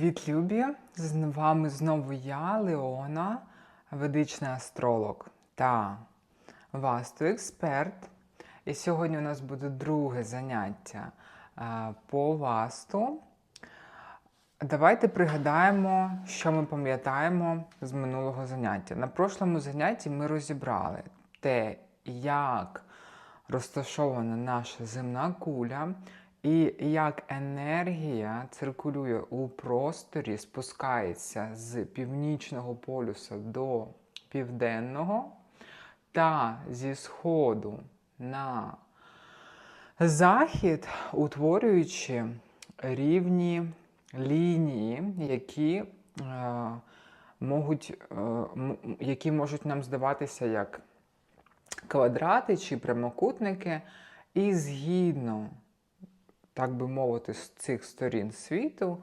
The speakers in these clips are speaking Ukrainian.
Привіт, любі! З вами знову я, Леона, ведичний астролог та васту-експерт. І сьогодні у нас буде друге заняття е, по васту. Давайте пригадаємо, що ми пам'ятаємо з минулого заняття. На прошлому занятті ми розібрали те, як розташована наша земна куля, і як енергія циркулює у просторі, спускається з північного полюса до південного та зі сходу на захід, утворюючи рівні лінії, які, е, можуть, е, які можуть нам здаватися як квадрати чи прямокутники, і згідно так би мовити, з цих сторін світу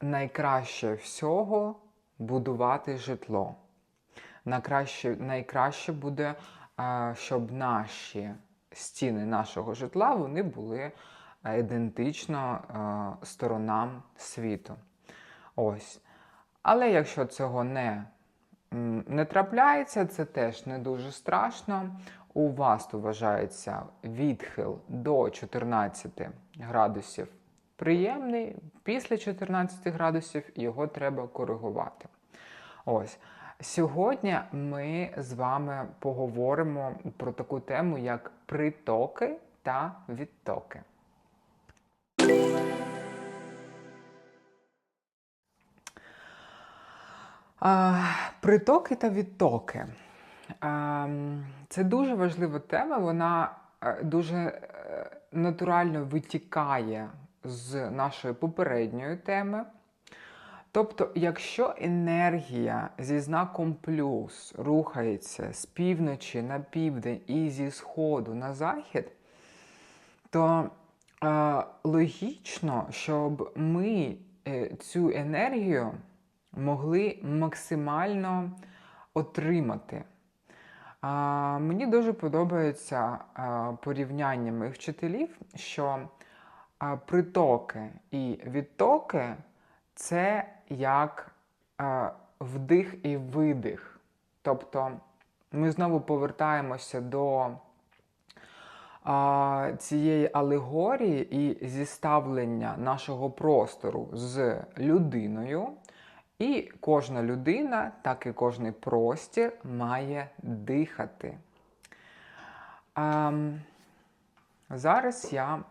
найкраще всього будувати житло. Найкраще, найкраще буде, щоб наші стіни нашого житла вони були е, ідентично е, сторонам світу. Ось. Але якщо цього не, не трапляється, це теж не дуже страшно. У вас вважається відхил до 14 градусів приємний, після 14 градусів його треба коригувати. Ось. Сьогодні ми з вами поговоримо про таку тему, як притоки та відтоки. А, притоки та відтоки. А, це дуже важлива тема, вона е, дуже е, натурально витікає з нашої попередньої теми. Тобто, якщо енергія зі знаком плюс рухається з півночі на південь і зі сходу на захід, то е, логічно, щоб ми е, цю енергію могли максимально отримати. А, Мені дуже подобається а, порівняння моїх вчителів, що а, притоки і відтоки це як а, вдих і видих. Тобто ми знову повертаємося до а, цієї алегорії і зіставлення нашого простору з людиною. І кожна людина, так і кожний простір має дихати. А, зараз я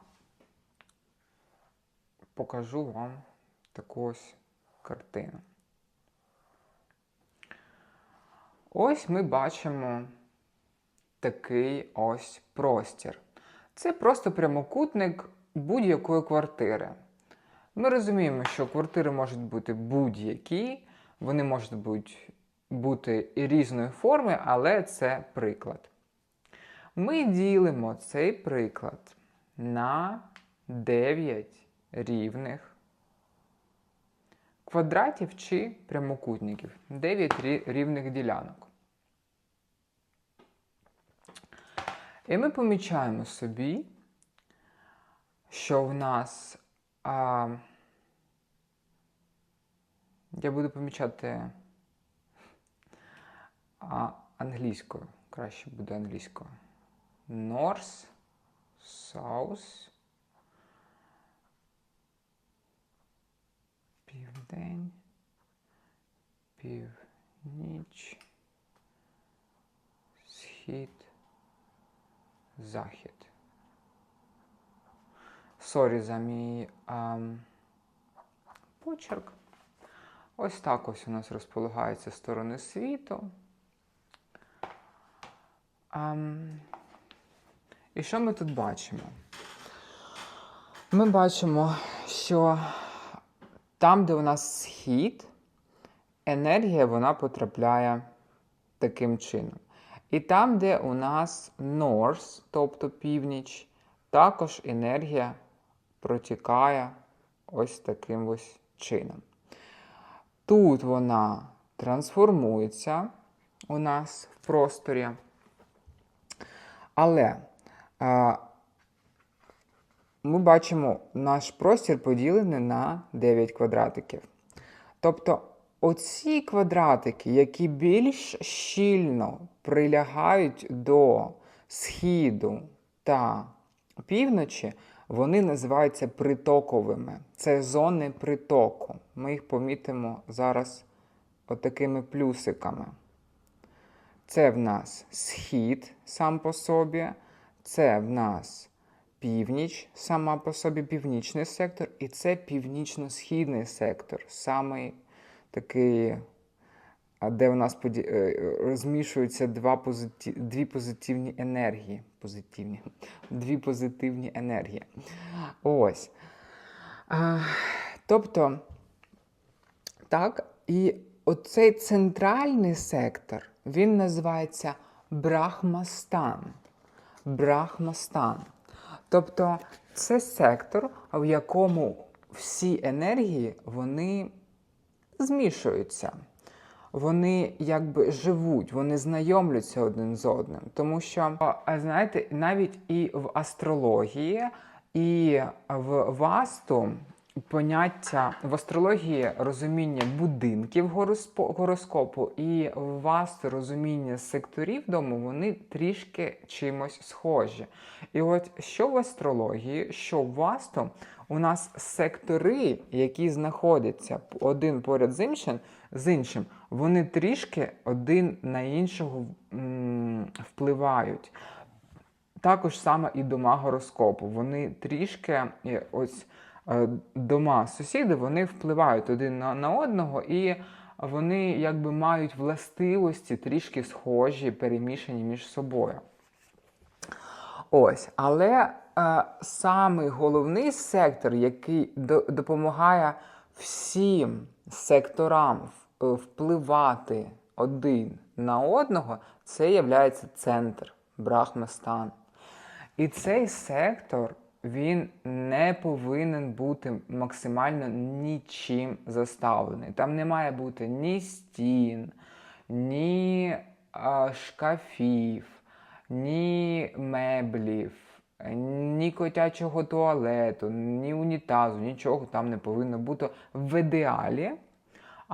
покажу вам таку ось картину. Ось ми бачимо такий ось простір. Це просто прямокутник будь-якої квартири. Ми розуміємо, що квартири можуть бути будь-які, вони можуть бути, бути і різної форми, але це приклад. Ми ділимо цей приклад на 9 рівних квадратів чи прямокутників. 9 рівних ділянок. І ми помічаємо собі, що в нас а, я буду помічати а, англійською. Краще буде англійською. North, South, Південь, Північ, Схід, Захід. Сорі за мій ам, почерк. Ось так ось у нас розполагаються сторони світу. Ам, і що ми тут бачимо? Ми бачимо, що там, де у нас схід, енергія вона потрапляє таким чином. І там, де у нас north, тобто північ, також енергія протікає ось таким ось чином. Тут вона трансформується у нас в просторі. Але а, ми бачимо наш простір поділений на 9 квадратиків. Тобто оці квадратики, які більш щільно прилягають до східу та півночі, вони називаються притоковими. Це зони притоку. Ми їх помітимо зараз отакими плюсиками. Це в нас схід сам по собі, це в нас північ, сама по собі північний сектор, і це північно-східний сектор, самий такий, де у нас е, розмішуються два позитив... дві позитивні енергії. Позитивні. Дві позитивні енергії. Ось. А, тобто, так, і оцей центральний сектор, він називається Брахмастан. Брахмастан. Тобто це сектор, в якому всі енергії вони змішуються. Вони якби живуть, вони знайомляться один з одним. Тому що, знаєте, навіть і в астрології, і в васту поняття в астрології розуміння будинків гороскопу і в васту розуміння секторів дому, вони трішки чимось схожі. І от що в астрології, що в васту, у нас сектори, які знаходяться один поряд з іншим, з іншим, вони трішки один на іншого впливають. Також саме і дома гороскопу. Вони трішки е, ось е, дома сусіди, вони впливають один на, на одного, і вони якби мають властивості трішки схожі, перемішані між собою. Ось, але е, самий головний сектор, який до, допомагає всім секторам впливати один на одного, це є центр Брахмастан. І цей сектор він не повинен бути максимально нічим заставлений. Там не має бути ні стін, ні а, шкафів, ні меблів, ні котячого туалету, ні унітазу, нічого там не повинно бути в ідеалі.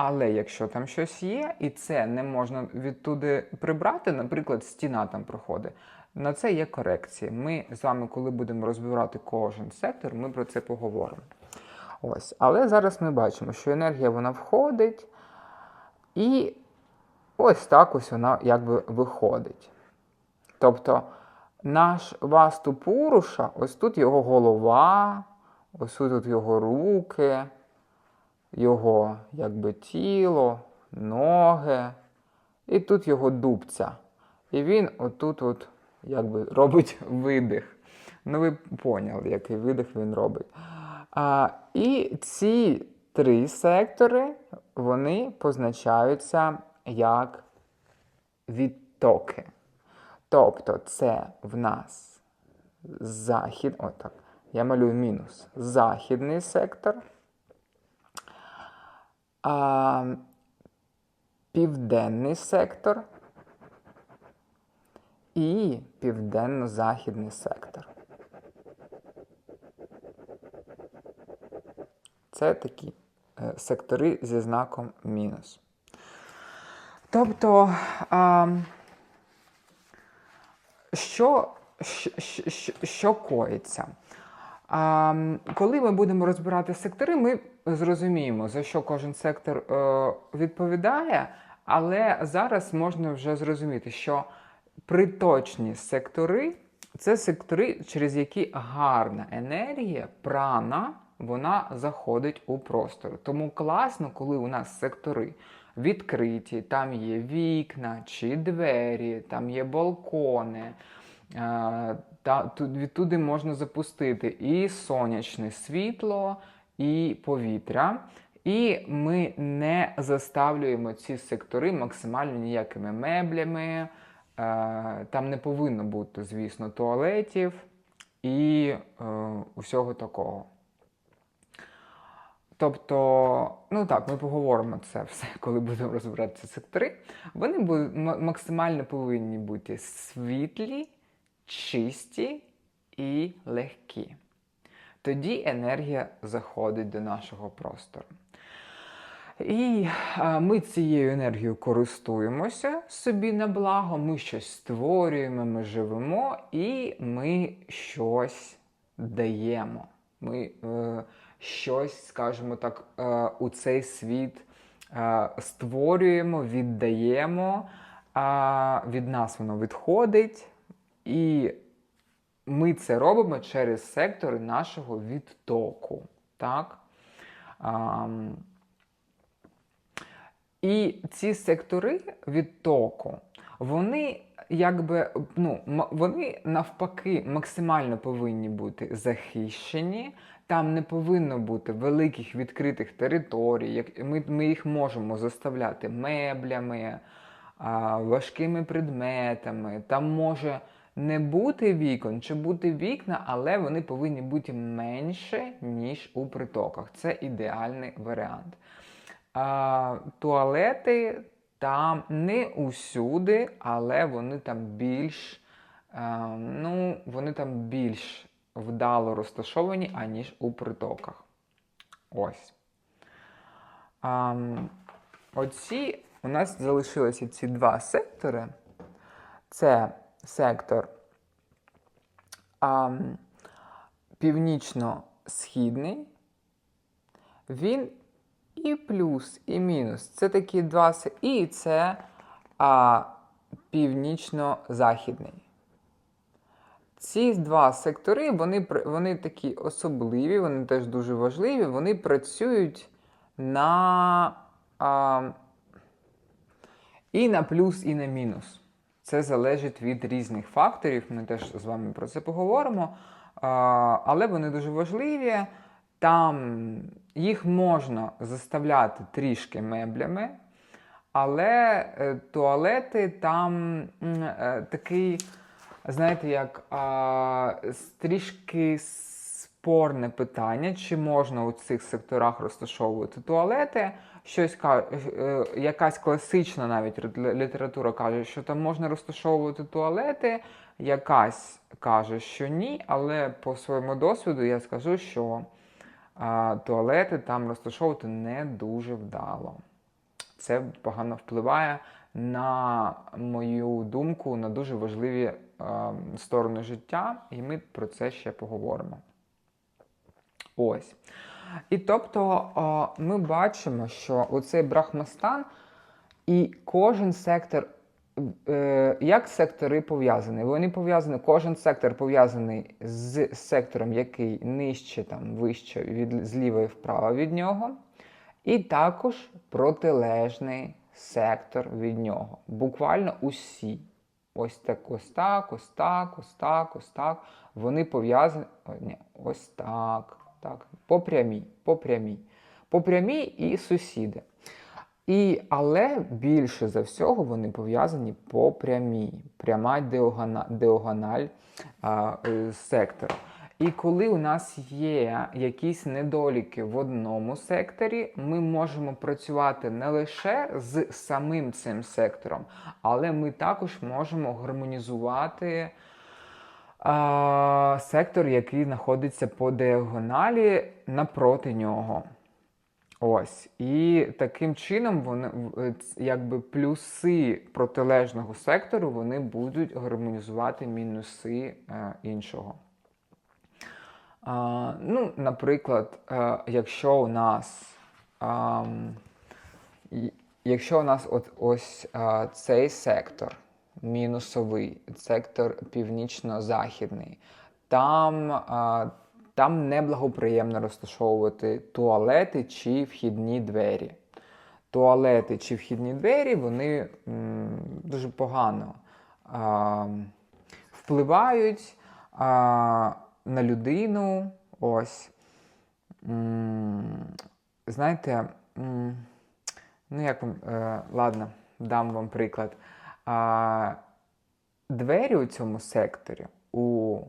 Але якщо там щось є, і це не можна відтуди прибрати, наприклад, стіна там проходить, на це є корекції. Ми з вами, коли будемо розбирати кожен сектор, ми про це поговоримо. Ось. Але зараз ми бачимо, що енергія вона входить, і ось так ось вона якби виходить. Тобто наш васту Пуруша, ось тут його голова, ось тут його руки, його якби тіло, ноги, і тут його дубця. І він отут от якби робить видих. Ну, ви поняли, який видих він робить. А, і ці три сектори, вони позначаються як відтоки. Тобто це в нас захід, отак, я малюю мінус. Західний сектор, а, південний сектор і південно-західний сектор. Це такі е, сектори зі знаком мінус. Тобто, а, що, що, що, що коїться? А, коли ми будемо розбирати сектори, ми зрозуміємо, за що кожен сектор е, відповідає, але зараз можна вже зрозуміти, що приточні сектори це сектори, через які гарна енергія, прана, вона заходить у простор. Тому класно, коли у нас сектори відкриті, там є вікна чи двері, там є балкони. е, Та відтуди можна запустити і сонячне світло, і повітря. І ми не заставлюємо ці сектори максимально ніякими меблями. Е, Там не повинно бути, звісно, туалетів і е, усього такого. Тобто, ну так, ми поговоримо це все, коли будемо розбирати ці сектори. Вони максимально повинні бути світлі, чисті і легкі. Тоді енергія заходить до нашого простору. І ми цією енергією користуємося собі на благо, ми щось створюємо, ми живемо і ми щось даємо. Ми е, щось, скажімо так, е, у цей світ е, створюємо, віддаємо, а від нас воно відходить, і ми це робимо через сектори нашого відтоку. Так? Ам, і ці сектори відтоку, вони якби ну, вони навпаки максимально повинні бути захищені. Там не повинно бути великих відкритих територій. Як ми, ми їх можемо заставляти меблями, а, важкими предметами. Там може не бути вікон чи бути вікна, але вони повинні бути менше, ніж у притоках. Це ідеальний варіант. А, туалети там не усюди, але вони там більш, а, ну, вони там більш вдало розташовані, аніж у притоках. Ось. А, оці у нас залишилися ці два сектори. Це сектор північно-східний. Він і плюс, і мінус. Це такі два І це а, північно-західний. Ці два сектори, вони, вони такі особливі, вони теж дуже важливі. Вони працюють на а, і на плюс, і на мінус. Це залежить від різних факторів. Ми теж з вами про це поговоримо. Але вони дуже важливі. Там їх можна заставляти трішки меблями, але е, туалети там е, такий, знаєте, як трішки спорне питання, чи можна у цих секторах розташовувати туалети. Щось е, якась класична навіть література каже, що там можна розташовувати туалети, якась каже, що ні, але по своєму досвіду я скажу, що туалети там розташовувати не дуже вдало. Це погано впливає на мою думку на дуже важливі сторони життя, і ми про це ще поговоримо. Ось. І тобто ми бачимо, що оцей брахмастан і кожен сектор, е, як сектори пов'язані? Вони пов'язані, кожен сектор пов'язаний з сектором, який нижче, там, вище, від, зліва і вправо від нього, і також протилежний сектор від нього. Буквально усі. Ось так, ось так, ось так, ось так, ось так. Вони пов'язані. Ось так, так. По прямій, по прямій. По прямій і сусіди. І, але більше за всього вони пов'язані по прямій. Пряма діагональ, е, сектора. І коли у нас є якісь недоліки в одному секторі, ми можемо працювати не лише з самим цим сектором, але ми також можемо гармонізувати а, сектор, який знаходиться по діагоналі напроти нього. Ось. І таким чином вони е, якби плюси протилежного сектору вони будуть гармонізувати мінуси е, іншого. А, ну, наприклад, е, якщо у нас, і- якщо у нас от ось а, цей сектор мінусовий, сектор північно-західний, там, там неблагоприємно розташовувати туалети чи вхідні двері. Туалети чи вхідні двері вони м, дуже погано а, впливають а, на людину. Ось. М, Знаєте, м, ну як вам, е, ладно, дам вам приклад. А, двері у цьому секторі, у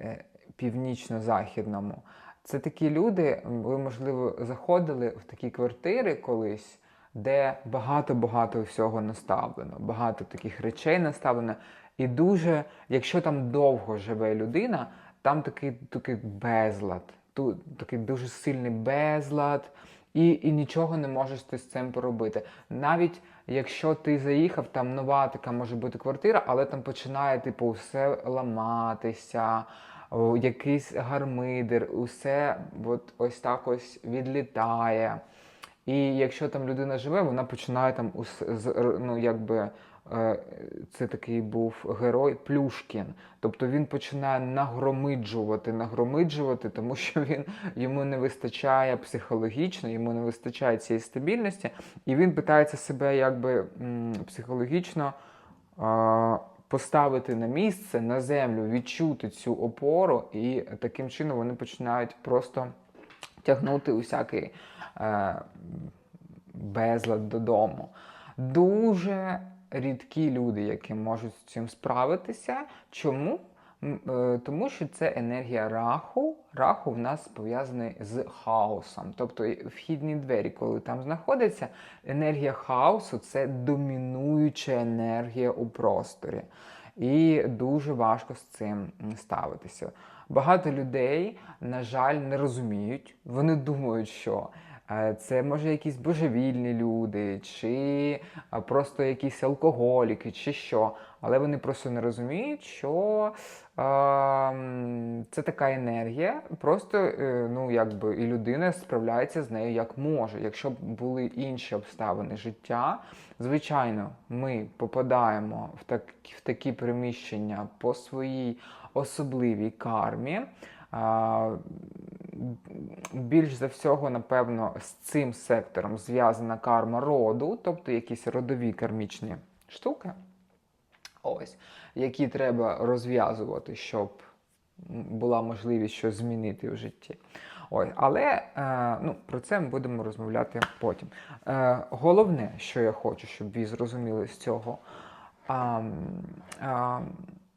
е, північно-західному, це такі люди, ви, можливо, заходили в такі квартири колись, де багато-багато всього наставлено, багато таких речей наставлено. І дуже, якщо там довго живе людина, там такий, такий безлад, тут такий дуже сильний безлад. і, і нічого не можеш ти з цим поробити. Навіть якщо ти заїхав, там нова така може бути квартира, але там починає типу все ламатися, якийсь гармидер, усе от ось так ось відлітає. І якщо там людина живе, вона починає там ну, якби. Е, Це такий був герой Плюшкін. Тобто він починає нагромиджувати, нагромиджувати, тому що він йому не вистачає психологічно, йому не вистачає цієї стабільності, і він питається себе якби психологічно поставити на місце, на землю, відчути цю опору, і таким чином вони починають просто тягнути усякий е, безлад додому. Дуже рідкі люди, які можуть з цим справитися. Чому? Е, Тому що це енергія раху. Раху в нас пов'язаний з хаосом. Тобто вхідні двері, коли там знаходиться, енергія хаосу це домінуюча енергія у просторі. І дуже важко з цим ставитися. Багато людей, на жаль, не розуміють. Вони думають, що це може якісь божевільні люди, чи просто якісь алкоголіки, чи що. Але вони просто не розуміють, що е, це така енергія. Просто е, ну, якби, і людина справляється з нею як може. Якщо б були інші обставини життя, звичайно, ми попадаємо в, так, в такі приміщення по своїй особливій кармі. Більш за всього, напевно, з цим сектором зв'язана карма роду, тобто якісь родові кармічні штуки, ось, які треба розв'язувати, щоб була можливість щось змінити в житті. Ой, але е, ну, про це ми будемо розмовляти потім. Е, головне, що я хочу, щоб ви зрозуміли з цього. А, а,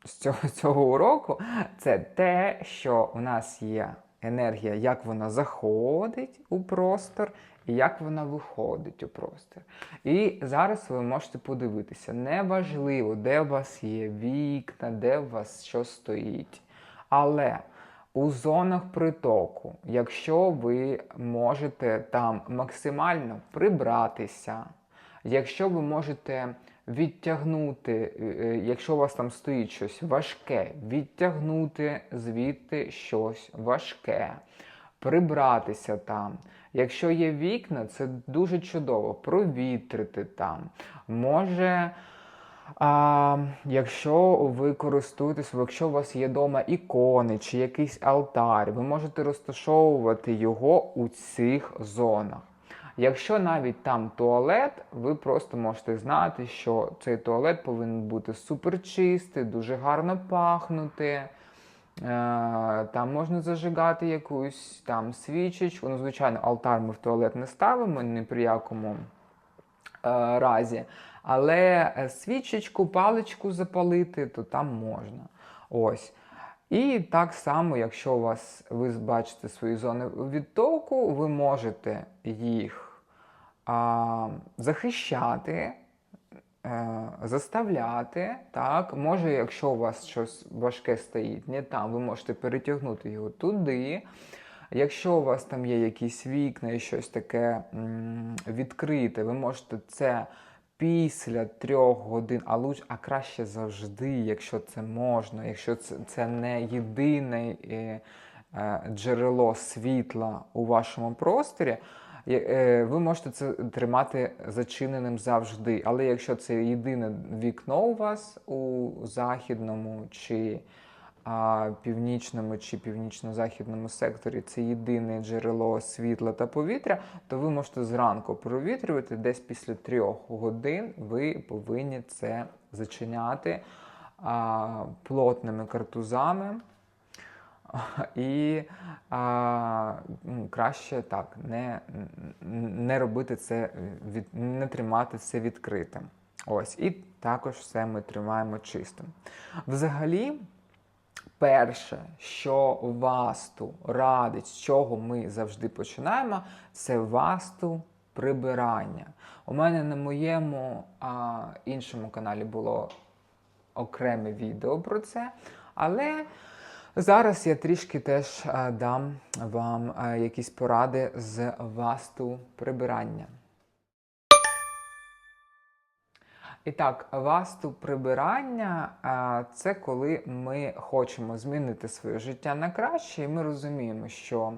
з цього, цього уроку, це те, що у нас є енергія, як вона заходить у простор і як вона виходить у простір. І зараз ви можете подивитися, неважливо, де у вас є вікна, де у вас що стоїть. Але у зонах притоку, якщо ви можете там максимально прибратися, якщо ви можете відтягнути, е, е, якщо у вас там стоїть щось важке, відтягнути звідти щось важке, прибратися там. Якщо є вікна, це дуже чудово, провітрити там. Може. А, якщо ви користуєтесь, якщо у вас є вдома ікони чи якийсь алтар, ви можете розташовувати його у цих зонах. Якщо навіть там туалет, ви просто можете знати, що цей туалет повинен бути суперчистий, дуже гарно пахнути. Е, Там можна зажигати якусь там свічечку. Ну, звичайно, алтар ми в туалет не ставимо ні при якому е, разі. Але е, свічечку, паличку запалити, то там можна. Ось. І так само, якщо у вас ви бачите свої зони відтоку, ви можете їх а, захищати, е, заставляти. Так? Може, якщо у вас щось важке стоїть, не там, ви можете перетягнути його туди. Якщо у вас там є якісь вікна і щось таке м, відкрите, ви можете це після трьох годин, а луч, а краще завжди, якщо це можна, якщо це, це не єдине е, е, джерело світла у вашому просторі. Е, Ви можете це тримати зачиненим завжди. Але якщо це єдине вікно у вас у західному чи а, північному чи північно-західному секторі це єдине джерело світла та повітря, то ви можете зранку провітрювати, десь після трьох годин ви повинні це зачиняти а, плотними картузами. І а, краще так, не, не робити це, від, не тримати це відкритим. Ось, і також все ми тримаємо чистим. Взагалі, перше, що васту радить, з чого ми завжди починаємо, це васту прибирання. У мене на моєму а, іншому каналі було окреме відео про це, але Зараз я трішки теж е, дам вам е, якісь поради з васту прибирання. І так, васту прибирання це коли ми хочемо змінити своє життя на краще, і ми розуміємо, що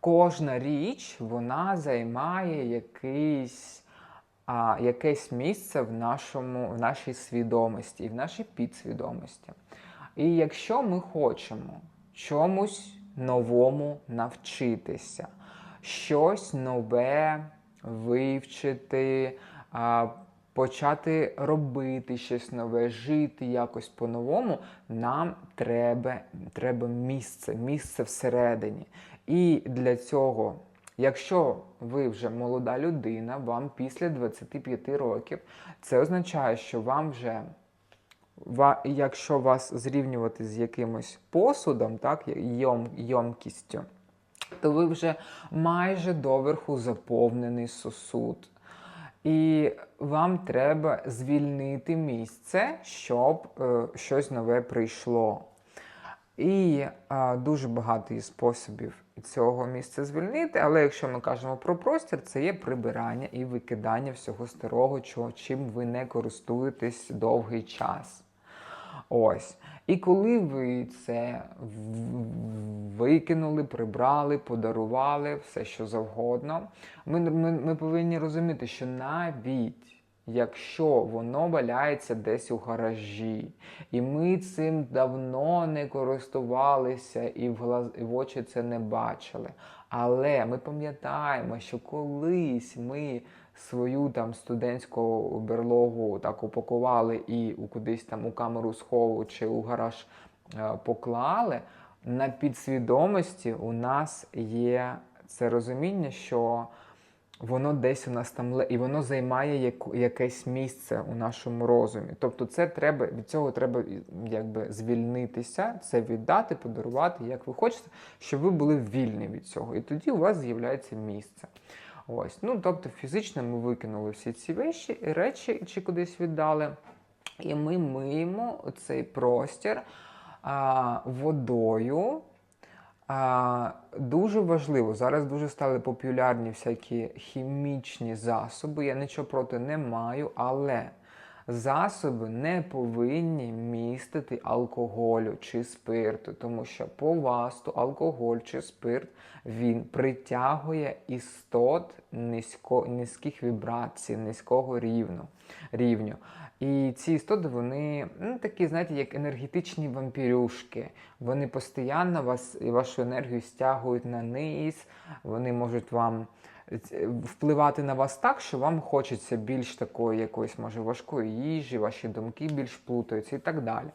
кожна річ вона займає якийсь, якесь місце в, нашому, в нашій свідомості і в нашій підсвідомості. І якщо ми хочемо чомусь новому навчитися, щось нове вивчити, почати робити щось нове, жити якось по-новому, нам треба, треба місце, місце всередині. І для цього, якщо ви вже молода людина, вам після 25 років, це означає, що вам вже якщо вас зрівнювати з якимось посудом, так, йом, йомкістю, то ви вже майже доверху заповнений сосуд. І вам треба звільнити місце, щоб е, щось нове прийшло. І е, дуже багато є способів цього місця звільнити, але якщо ми кажемо про простір, це є прибирання і викидання всього старого, чого, чим ви не користуєтесь довгий час. Ось. І коли ви це викинули, прибрали, подарували, все що завгодно, ми, ми, ми повинні розуміти, що навіть якщо воно валяється десь у гаражі, і ми цим давно не користувалися і в, глаз, і в очі це не бачили. Але ми пам'ятаємо, що колись ми свою там студентську берлогу так упакували і у кудись там у камеру схову чи у гараж е, поклали, на підсвідомості у нас є це розуміння, що воно десь у нас там і воно займає якесь місце у нашому розумі. Тобто, це треба від цього треба якби звільнитися, це віддати, подарувати, як ви хочете, щоб ви були вільні від цього. І тоді у вас з'являється місце. Ось, ну тобто фізично ми викинули всі ці речі, речі чи кудись віддали, і ми миємо цей простір а, водою. А, дуже важливо, зараз дуже стали популярні всякі хімічні засоби. Я нічого проти не маю, але засоби не повинні містити алкоголю чи спирту, тому що по васту алкоголь чи спирт він притягує істот низько, низьких вібрацій, низького рівну, рівню. І ці істоти, вони ну, такі, знаєте, як енергетичні вампірюшки. Вони постійно вас і вашу енергію стягують на низ, вони можуть вам е, впливати на вас так, що вам хочеться більш такої якоїсь, може, важкої їжі, ваші думки більш плутаються і так далі.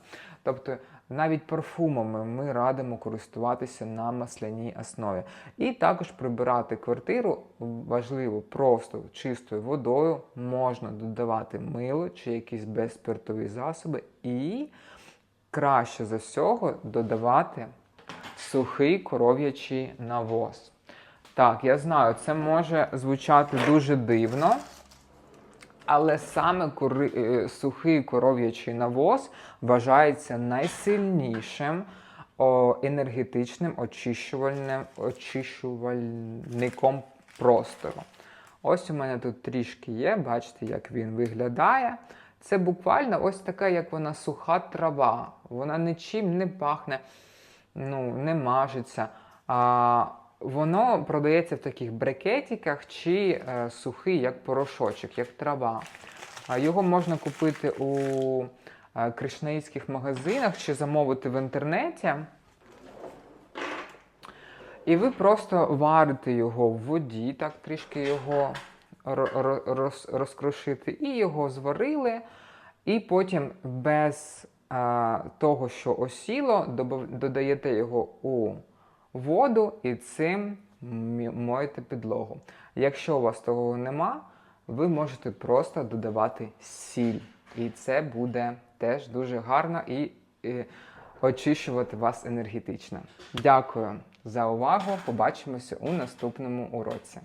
Тобто навіть парфумами ми радимо користуватися на масляній основі. І також прибирати квартиру важливо просто чистою водою, можна додавати мило чи якісь безспиртові засоби, і краще за всього додавати сухий коров'ячий навоз. Так, я знаю, це може звучати дуже дивно. Але саме кори... е, сухий коров'ячий навоз вважається найсильнішим енергетичним очищувальним, очищувальником простору. Ось у мене тут трішки є, бачите, як він виглядає. Це буквально ось така, як вона суха трава. Вона нічим не пахне, ну, не мажеться. А, воно продається в таких брикетиках чи е, сухий, як порошочок, як трава. А його можна купити у е, кришнаїцьких магазинах чи замовити в інтернеті. І ви просто варите його в воді, так трішки його ро- ро- роз- розкрошити, і його зварили. І потім без е, того, що осіло, додаєте його у воду і цим моєте підлогу. Якщо у вас того нема, ви можете просто додавати сіль. І це буде теж дуже гарно і, і очищувати вас енергетично. Дякую за увагу. Побачимося у наступному уроці.